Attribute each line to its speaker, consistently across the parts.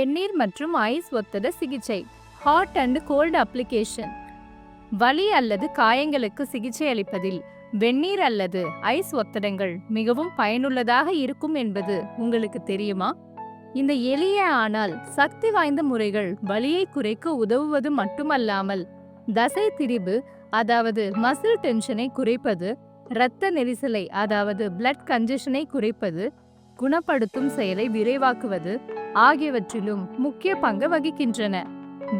Speaker 1: வெந்நீர் மற்றும் ஐஸ் ஒத்தட சிகிச்சை ஹாட் அண்ட் கோல்டு அப்ளிகேஷன். வலி அல்லது காயங்களுக்கு சிகிச்சை அளிப்பதில் வெந்நீர் அல்லது ஐஸ் ஒத்தடங்கள் மிகவும் பயனுள்ளதாக இருக்கும் என்பது உங்களுக்கு தெரியுமா? இந்த எளிய ஆனால் சக்தி வாய்ந்த முறைகள் வலியை குறைக்க உதவுவது மட்டுமல்லாமல் தசை திரிபு அதாவது மசில் டென்ஷனை குறைப்பது இரத்த நெரிசலை அதாவது பிளட் கன்ஜெஷனை குறைப்பது குணப்படுத்தும் செயலை விரைவாக்குவது ஆகியவற்றிலும் முக்கிய பங்கு வகிக்கின்றன.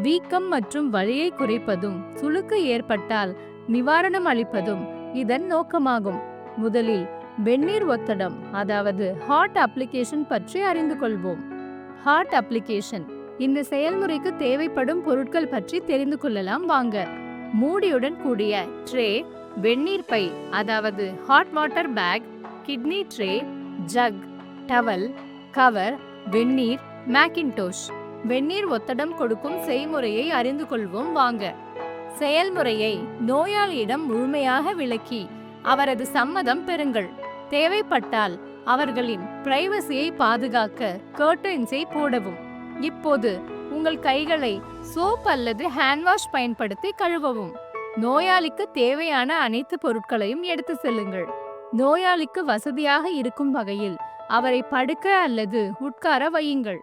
Speaker 1: வீக்கம் மற்றும் வழியை குறைப்பதும் சுளுக்கு ஏற்பட்டால் நிவாரணம் அளிப்பதும் இதன் நோக்கமாகும். முதலில் வெந்நீர் ஒத்தடம் அதாவது ஹாட் அப்ளிகேஷன் பற்றி அறிந்து கொள்வோம். ஹாட் அப்ளிகேஷன் இந்த செயல்முறைக்கு தேவைப்படும் பொருட்கள் பற்றி தெரிந்து கொள்ளலாம் வாங்க. மூடியுடன் கூடிய ட்ரே வெந்நீர் பை அதாவது hot water bag kidney tray jug towel cover வெந்நீர் மேக்கின்டோஷ். வெந்நீர் ஒத்தடம் கொடுக்கும் செய்முறையை அறிந்து கொள்வோம் வாங்க. செயல்முறையை நோயாளியிடம் முழுமையாக விளக்கி அவரது சம்மதம் பெறுங்கள். தேவைப்பட்டால் அவர்களின் பிரைவசியை பாதுகாக்க கர்டன்ஸை போடவும். இப்போது உங்கள் கைகளை சோப் அல்லது ஹேண்ட் வாஷ் பயன்படுத்தி கழுவவும். நோயாளிக்கு தேவையான அனைத்து பொருட்களையும் எடுத்து செல்லுங்கள். நோயாளிக்கு வசதியாக இருக்கும் வகையில் அவரை படுக்க அல்லது உட்கார வையுங்கள்.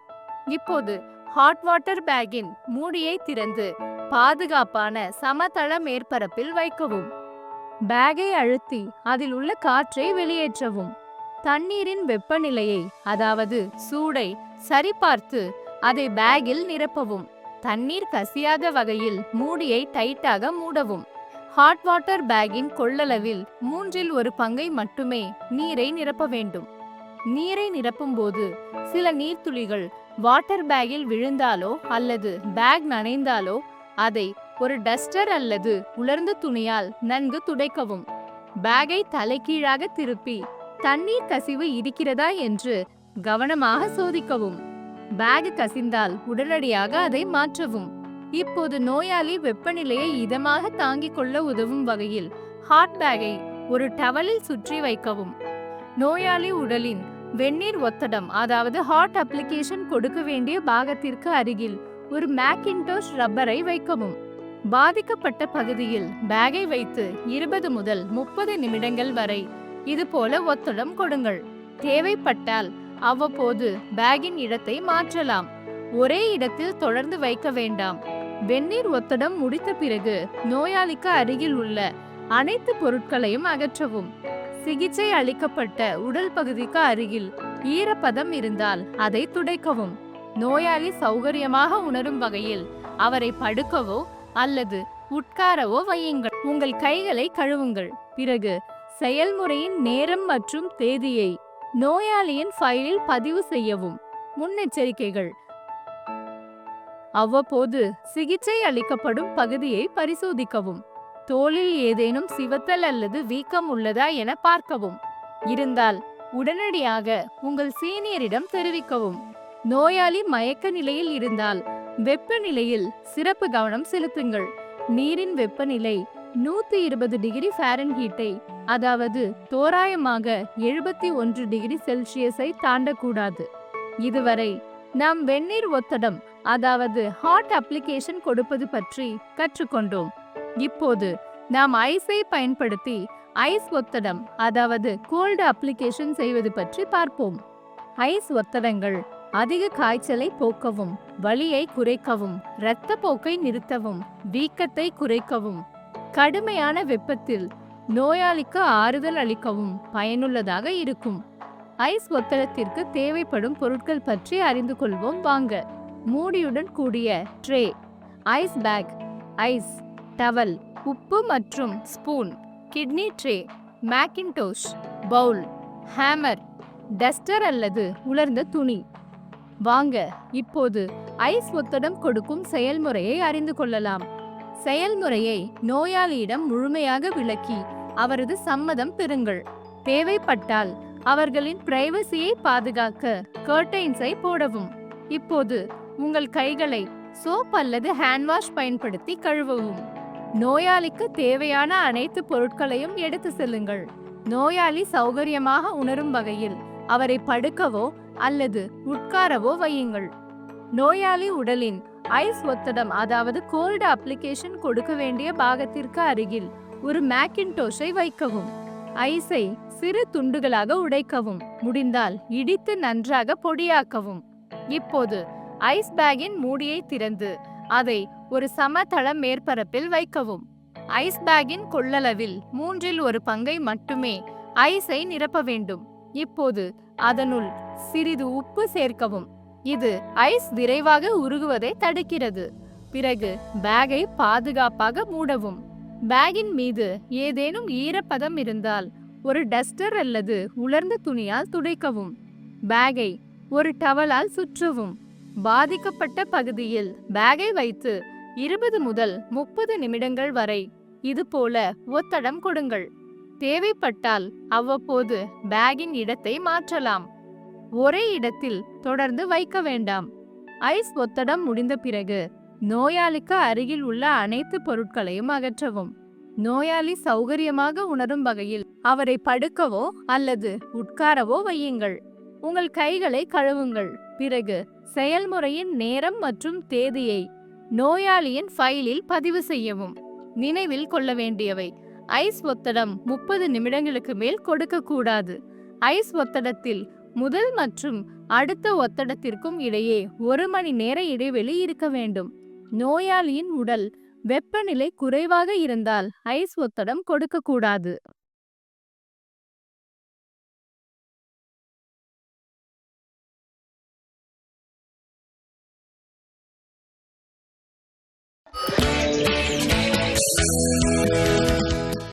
Speaker 1: இப்போது ஹாட் வாட்டர் பேக்கின் மூடியை திறந்து பாதுகாப்பான சமதள மேற்பரப்பில் வைக்கவும். பேகை அழுத்தி அதில் உள்ள காற்றை வெளியேற்றவும். தண்ணீரின் வெப்பநிலையை அதாவது சூடை சரிபார்த்து அதை பேக்கில் நிரப்பவும். தண்ணீர் கசியாத வகையில் மூடியை டைட்டாக மூடவும். ஹாட் வாட்டர் பேக்கின் கொள்ளளவில் மூன்றில் ஒரு பங்கை மட்டுமே நீரை நிரப்ப வேண்டும். நீரை நிரப்பும்போது சில நீர்த்துளிகள் வாட்டர் பேக்கில் விழுந்தாலோ அல்லது பேக் நனைந்தாலோ அதை ஒரு டஸ்டர் அல்லது உலர்ந்த துணியால் நன்கு துடைக்கவும். பேக்கை தலைகீழாக திருப்பி தண்ணீர் கசிவு இருக்கிறதா என்று கவனமாக சோதிக்கவும். பேக் கசிந்தால் உடனடியாக அதை மாற்றவும். இப்போது நோயாளி வெப்பநிலையை இதமாக தாங்கிக் கொள்ள உதவும் வகையில் ஹாட் பேக்கை ஒரு டவலில் சுற்றி வைக்கவும். நோயாளி உடலின் வெந்நீர் ஒத்தடம் அதாவது ஹாட் அப்ளிகேஷன் கொடுக்க வேண்டிய பாகத்திற்கு அருகில் ஒரு மேக்கின்டோஷ் ரப்பரை வைக்கவும். பாதிக்கப்பட்ட பகுதியில் பேகை வைத்து இருபது முதல் முப்பது நிமிடங்கள் வரை இது போல ஒத்தடம் கொடுங்கள். தேவைப்பட்டால் அவ்வப்போது பேகின் இடத்தை மாற்றலாம். ஒரே இடத்தில் தொடர்ந்து வைக்க வேண்டாம். வெந்நீர் ஒத்தடம் முடித்த பிறகு நோயாளிக்கு அருகில் உள்ள அனைத்து பொருட்களையும் அகற்றவும். சிகிச்சை அளிக்கப்பட்ட உடல் பகுதிக்கு அருகில் ஈரப்பதம் இருந்தால் அதை துடைக்கவும். நோயாளி சௌகரியமாக உணரும் வகையில் அவரை படுக்கவோ அல்லது உட்காரவோ வையுங்கள். உங்கள் கைகளை கழுவுங்கள். பிறகு செயல்முறையின் நேரம் மற்றும் தேதியை நோயாளியின் ஃபைலில் பதிவு செய்யவும். முன்னெச்சரிக்கைகள். அவ்வப்போது சிகிச்சை அளிக்கப்படும் பகுதியை பரிசோதிக்கவும். தோலில் ஏதேனும் சிவத்தல் அல்லது வீக்கம் உள்ளதா என பார்க்கவும். இருந்தால் உடனடியாக உங்கள் சீனியரிடம் தெரிவிக்கவும். நோயாளி மயக்க நிலையில் இருந்தால் வெப்பநிலையில் சிறப்பு கவனம் செலுத்துங்கள். நீரின் வெப்பநிலை நூத்தி இருபது டிகிரி ஃபாரன்ஹீட்டை அதாவது தோராயமாக எழுபத்தி ஒன்று டிகிரி செல்சியஸை தாண்டக்கூடாது. இதுவரை நாம் வெந்நீர் ஒத்தடம் அதாவது ஹாட் அப்ளிகேஷன் கொடுப்பது பற்றி கற்றுக்கொண்டோம். இப்போது நாம் ஐஸை பயன்படுத்தி ஐஸ் ஒத்தடம் அதாவது கோல்டு அப்ளிகேஷன் செய்வது பற்றி பார்ப்போம். ஐஸ் ஒத்தடங்கள் அதிக காய்ச்சலை போக்கவும் வலியை குறைக்கவும் இரத்த போக்கை நிறுத்தவும் வீக்கத்தை குறைக்கவும் கடுமையான வெப்பத்தில் நோயாளிக்கு ஆறுதல் அளிக்கவும் பயனுள்ளதாக இருக்கும். ஐஸ் ஒத்தடத்திற்கு தேவைப்படும் பொருட்கள் பற்றி அறிந்து கொள்வோம் வாங்க. மூடியுடன் கூடிய tray ice pack ice towel உப்பு மற்றும் spoon kidney tray mackintosh bowl hammer duster அல்லது உலர்ந்த துணி. வாங்க இப்போது ஐஸ் ஒத்தடம் கொடுக்கும் செயல்முறையை அறிந்து கொள்ளலாம். செயல்முறையை நோயாளியிடம் முழுமையாக விளக்கி அவரது சம்மதம் பெறுங்கள். தேவைப்பட்டால் அவர்களின் பிரைவசியை பாதுகாக்க கர்டைன்ஸை போடவும். இப்போது உங்கள் கைகளை சோப் அல்லது ஹேண்ட் வாஷ் பயன்படுத்தி கழுவவும். நோயாளிக்கு தேவையான அனைத்து பொருட்களையும் எடுத்து செல்லுங்கள். நோயாளி சௌகரியமாக உணரும் வகையில் அவரை படுக்கவோ அல்லது உட்காரவோ வையுங்கள். நோயாளி உடலின் ஐஸ் ஒத்தடம் அதாவது கோல்டு அப்ளிகேஷன் கொடுக்க வேண்டிய பாகத்திற்கு அருகில் ஒரு மேக்கின்டோஷை வைக்கவும். ஐஸை சிறு துண்டுகளாக உடைக்கவும் முடிந்தால் இடித்து நன்றாக பொடியாக்கவும். இப்போது ஐஸ் பேக்கின் மூடியை திறந்து அதை ஒரு சமதள மேற்பரப்பில் வைக்கவும். ஐஸ் பேக்கின் கொள்ளளவில் மூன்றில் ஒரு பங்கை மட்டுமே ஐஸை நிரப்ப வேண்டும். இப்போது அதனுள் சிறிது உப்பு சேர்க்கவும். இது ஐஸ் விரைவாக உருகுவதை தடுக்கிறது. பிறகு பேக்கை பாதுகாப்பாக மூடவும். பேக்கின் மீது ஏதேனும் ஈரப்பதம் இருந்தால் ஒரு டஸ்டர் அல்லது உலர்ந்த துணியால் துடைக்கவும். பேக்கை ஒரு டவலால் சுற்றவும். பாதிக்கப்பட்ட பகுதியில் பேக்கை வைத்து இருபது முதல் முப்பது நிமிடங்கள் வரை இதுபோல ஒத்தடம் கொடுங்கள். தேவைப்பட்டால் அவ்வப்போது பேகின் இடத்தை மாற்றலாம். ஒரே இடத்தில் தொடர்ந்து வைக்க வேண்டாம். ஐஸ் ஒத்தடம் முடிந்த பிறகு நோயாளிக்கு அருகில் உள்ள அனைத்து பொருட்களையும் அகற்றவும். நோயாளி சௌகரியமாக உணரும் வகையில் அவரை படுக்கவோ அல்லது உட்காரவோ வையுங்கள். உங்கள் கைகளை கழுவுங்கள். பிறகு செயல்முறையின் நேரம் மற்றும் தேதியை நோயாளியின் ஃபைலில் பதிவு செய்யவும். நினைவில் கொள்ள வேண்டியவை. ஐஸ் ஒத்தடம் முப்பது நிமிடங்களுக்கு மேல் கொடுக்கக்கூடாது. ஐஸ் ஒத்தடத்தில் முதல் மற்றும் அடுத்த ஒத்தடத்திற்கும் இடையே ஒரு மணி நேர இடைவெளி இருக்க வேண்டும். நோயாளியின் உடல் வெப்பநிலை குறைவாக இருந்தால் ஐஸ் ஒத்தடம் கொடுக்கக்கூடாது.